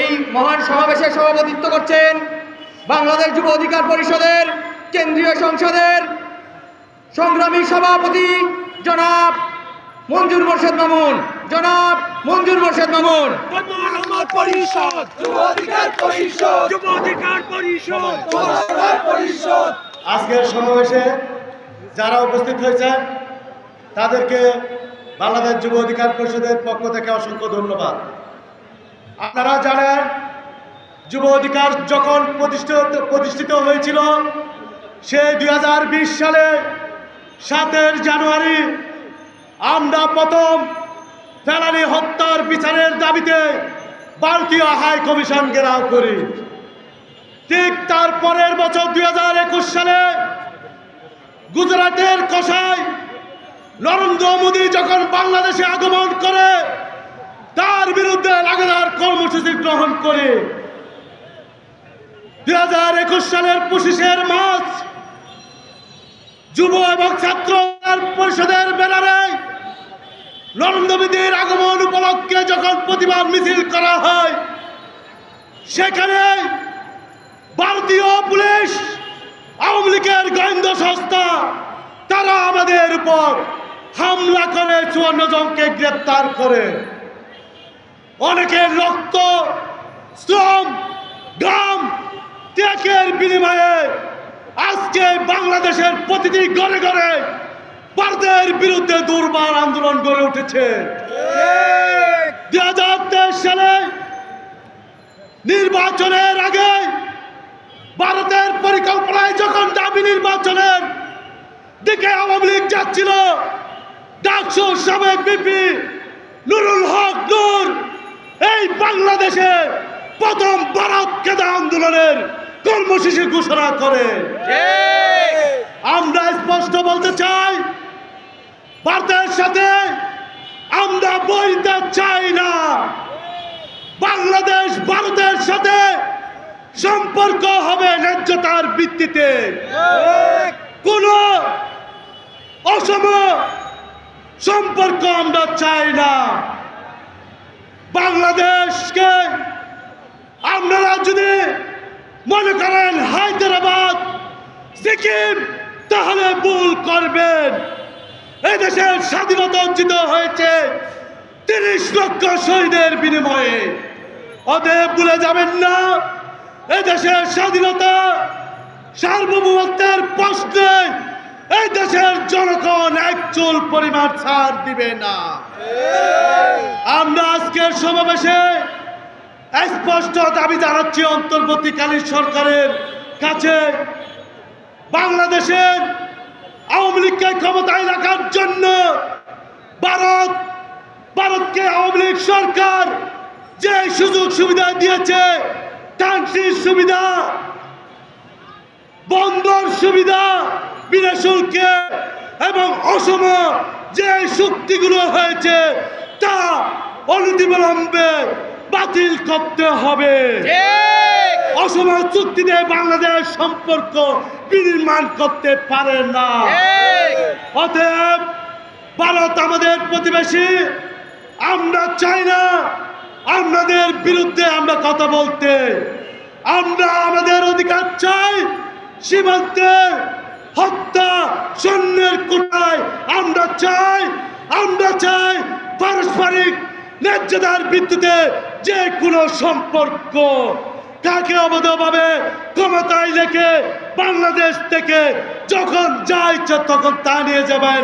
এই মহান সমাবেশে সভাপতিত্ব করছেন বাংলাদেশ যুব অধিকার পরিষদের কেন্দ্রীয় সংসদের সংগ্রামী সভাপতি জনাব মঞ্জুর মোর্শেদ মামুন। জনাব মঞ্জুর মোর্শেদ মামুন। মোহাম্মদ পরিষদ যুব অধিকার পরিষদ যুব অধিকার পরিষদ। আজকের সমাবেশে যারা উপস্থিত হয়েছেন তাদেরকে বাংলাদেশ যুব অধিকার পরিষদের পক্ষ থেকে অসংখ্য ধন্যবাদ। আপনারা জানেন, যুব অধিকার যখন প্রতিষ্ঠিত প্রতিষ্ঠিত হয়েছিল সে দু হাজার বিশ সালে সাতের জানুয়ারি আমরা প্রথম ফেলানি হত্যার বিচারের দাবিতে ভারতীয় হাই কমিশন ঘেরাও করি। ঠিক তার পরের বছর দুই হাজার একুশ সালে গুজরাটের কষাই নরেন্দ্র মোদী যখন বাংলাদেশে আগমন করে তার বিরুদ্ধে লাগাতার কর্মসূচি গ্রহণ করে। দুই হাজার একুশ সালের পঁচিশের মার্চ, যুব এবং ছাত্র পরিষদের ব্যানারে নরেন্দ্র আগমন উপলক্ষে যখন প্রতিবাদ মিছিল করা হয়, সেখানে ভারতীয় পুলিশ, আওয়ামী লীগের গোয়েন্দা সংস্থা, তারা আমাদের উপর হামলা করে চুয়ান্ন জনকে গ্রেপ্তার করে। অনেকের রক্ত, শ্রম ঘাম ত্যাগের বিনিময়ে আজকে বাংলাদেশের প্রতিটি ঘরে ঘরে ভারতের বিরুদ্ধে দুর্বার আন্দোলন গড়ে উঠেছে। দুই হাজার তেইশ সালে নির্বাচনের আগে ভারতের পরিকল্পনায় যখন দাবি নির্বাচনের দিকে আওয়ামী লীগ যাচ্ছিল, ডাকসু সাবেক বিপি নুরুল হক নূর এই বাংলাদেশে প্রথম ভারত কেদা আন্দোলনের কর্মসূচি ঘোষণা করে। আমরা স্পষ্ট বলতে চাই, ভারতের সাথে আমরা বইতে চাই না। বাংলাদেশ ভারতের সাথে সম্পর্ক হবে ন্যায্যতার ভিত্তিতে। কোন অসম সম্পর্ক আমরা চাই না। বাংলাদেশকে আপনারা যদি মনে করেন হায়দ্রাবাদ, সিকিম, তাহলে ভুল করবেন। এই দেশের স্বাধীনতা অর্জিত হয়েছে তিরিশ লক্ষ শহীদের বিনিময়ে। অতএব ভুলে যাবেন না এই দেশের স্বাধীনতা সার্বভৌমত্বের প্রশ্নে এই দেশের জনগণ এক চুল পরিমাণ ছাড় দিবে না। আমরা আজকের সমাবেশে স্পষ্ট দাবি জানাচ্ছি অন্তর্বর্তীকালীন সরকারের কাছে। বাংলাদেশের আওয়ামী লীগকে ক্ষমতায় রাখার জন্য ভারত, ভারতকে আওয়ামী লীগ সরকার যে সুযোগ সুবিধা দিয়েছে ট্রান্সিট সুবিধা, বন্দর সুবিধা, বিনা শুল্কে, এবং অসম যে চুক্তিগুলো হয়েছে, তা অনতিবিলম্বে বাতিল করতে হবে। অসম চুক্তিতে বাংলাদেশ সম্পর্ক বিনির্মাণ করতে পারে না। অতএব ভারত আমাদের প্রতিবেশী আমরা চাই না আপনাদের বিরুদ্ধে আমরা কথা বলতে। আমরা আমাদের অধিকার চাই সীমান্তে হত্যা সৈন্যের কোটায় আমরা চাই আমরা চাই পারস্পরিক ন্যায্যতার ভিত্তিতে যে কোনো সম্পর্ক কাকে অবৈধভাবে ক্ষমতায় রেখে বাংলাদেশ থেকে যখন যা ইচ্ছা তখন তা নিয়ে যাবেন।